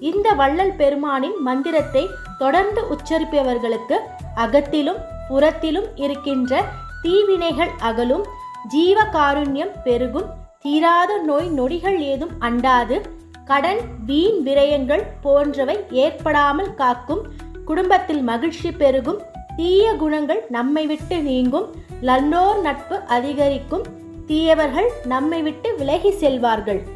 இந்த வள்ளல் பெருமானின் மந்திரத்தை தொடர்ந்து உச்சரிப்பவர்களுக்கு அகத்திலும் புறத்திலும் இருக்கின்ற தீவினைகள் அகலும் ஜீவ காருண்யம் பெருகும் தீராத நோய் நொடிகள் ஏதும் அண்டாது கடன் வீண் விரயங்கள் போன்றவை ஏற்படாமல் காக்கும் குடும்பத்தில் மகிழ்ச்சி பெருகும் தீய குணங்கள் நம்மை விட்டு நீங்கும் நல்லோர் நட்பு அதிகரிக்கும் தீயவர்கள் நம்மை விட்டு விலகி செல்வார்கள்.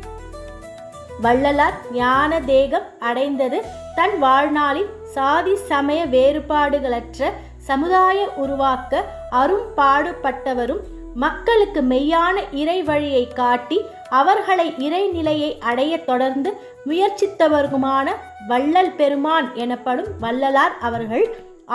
வள்ளலார் ஞான தேகம் அடைந்தது. தன் வாழ்நாளில் சாதி சமய வேறுபாடுகளற்ற சமுதாய உருவாக்க அரும்பாடுபட்டவரும் மக்களுக்கு மெய்யான இறை வழியை காட்டி அவர்களை இறைநிலையை அடைய தொடர்ந்து முயற்சித்தவருமான வள்ளல் பெருமான் எனப்படும் வள்ளலார் அவர்கள்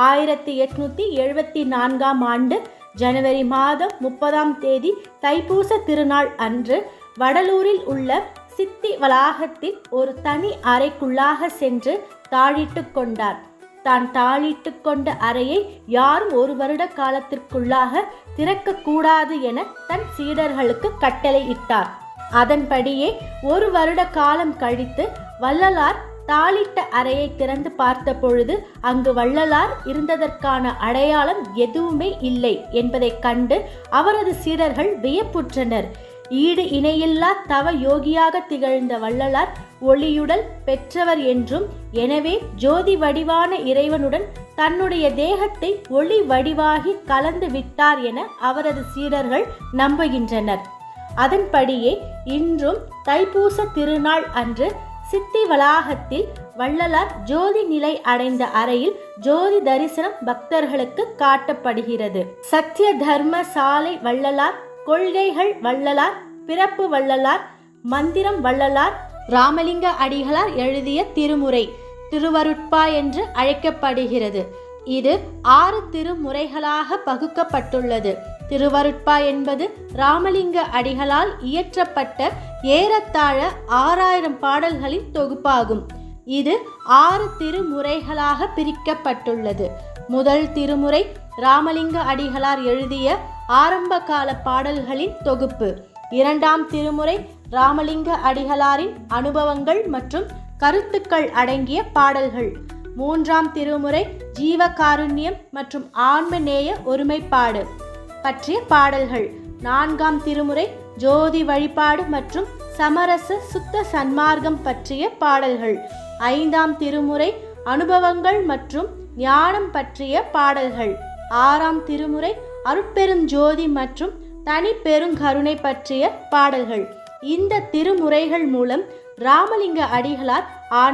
ஆயிரத்தி எட்நூத்தி எழுபத்தி நான்காம் ஆண்டு ஜனவரி மாதம் முப்பதாம் தேதி தைப்பூச திருநாள் அன்று வடலூரில் உள்ள சித்தி வளாகத்தில் ஒரு தனி அறைக்குள்ளாக சென்று தாழிட்டு கொண்டார். தான் தாழிட்டு கொண்ட அறையை யாரும் ஒரு வருட காலத்திற்குள்ளாக திறக்கக்கூடாது என தன் சீடர்களுக்கு கட்டளையிட்டார் அதன்படியே ஒரு வருட காலம் கழித்து வள்ளலார் தாளிட்ட அறையை திறந்து பார்த்த பொழுது அங்கு வள்ளலார் இருந்ததற்கான அடையாளம் எதுவுமே இல்லை என்பதைக் கண்டு அவரது சீடர்கள் வியப்புற்றனர். ஈடு இணையில்லா தவ யோகியாக திகழ்ந்த வள்ளலார் ஒளியுடல் பெற்றவர் என்றும் எனவே ஜோதி வடிவான இறைவனுடன் தன்னுடைய தேகத்தை ஒளி வடிவாகி கலந்து விட்டார் என அவரது சீடர்கள் நம்புகின்றனர். அதன்படியே இன்றும் தைப்பூச திருநாள் அன்று சித்தி வளாகத்தில் வள்ளலார் ஜோதி நிலை அடைந்த அறையில் ஜோதி தரிசனம் பக்தர்களுக்கு காட்டப்படுகிறது. சத்திய தர்ம சாலை வள்ளலார் கொள்கைகள் வள்ளலார் பிறப்பு வள்ளலார் மந்திரம் வள்ளலார் ராமலிங்க அடிகளார் எழுதிய திருமுறை திருவருட்பா என்று அழைக்கப்படுகிறது. இது ஆறு திருமுறைகளாக பகுக்கப்பட்டுள்ளது. திருவருட்பா என்பது ராமலிங்க அடிகளால் இயற்றப்பட்ட ஏறத்தாழ ஆறாயிரம் பாடல்களின் தொகுப்பாகும். இது ஆறு திருமுறைகளாக பிரிக்கப்பட்டுள்ளது. முதல் திருமுறை ராமலிங்க அடிகளார் எழுதிய ஆரம்பகால பாடல்களின் தொகுப்பு. இரண்டாம் திருமுறை ராமலிங்க அடிகளாரின் அனுபவங்கள் மற்றும் கருத்துக்கள் அடங்கிய பாடல்கள். மூன்றாம் திருமுறை ஜீவகாருண்யம் மற்றும் ஆன்மநேய ஒருமைப்பாடு பற்றிய பாடல்கள். நான்காம் திருமுறை ஜோதி வழிபாடு மற்றும் சமரச சுத்த சன்மார்க்கம் பற்றிய பாடல்கள். ஐந்தாம் திருமுறை அனுபவங்கள் மற்றும் ஞானம் பற்றிய பாடல்கள். ஆறாம் திருமுறை அருட்பெருஞ்சோதி மற்றும் தனி பெருங்கருணை பற்றிய பாடல்கள். இந்த திருமுறைகள் மூலம் ராமலிங்க அடிகளார் ஆண்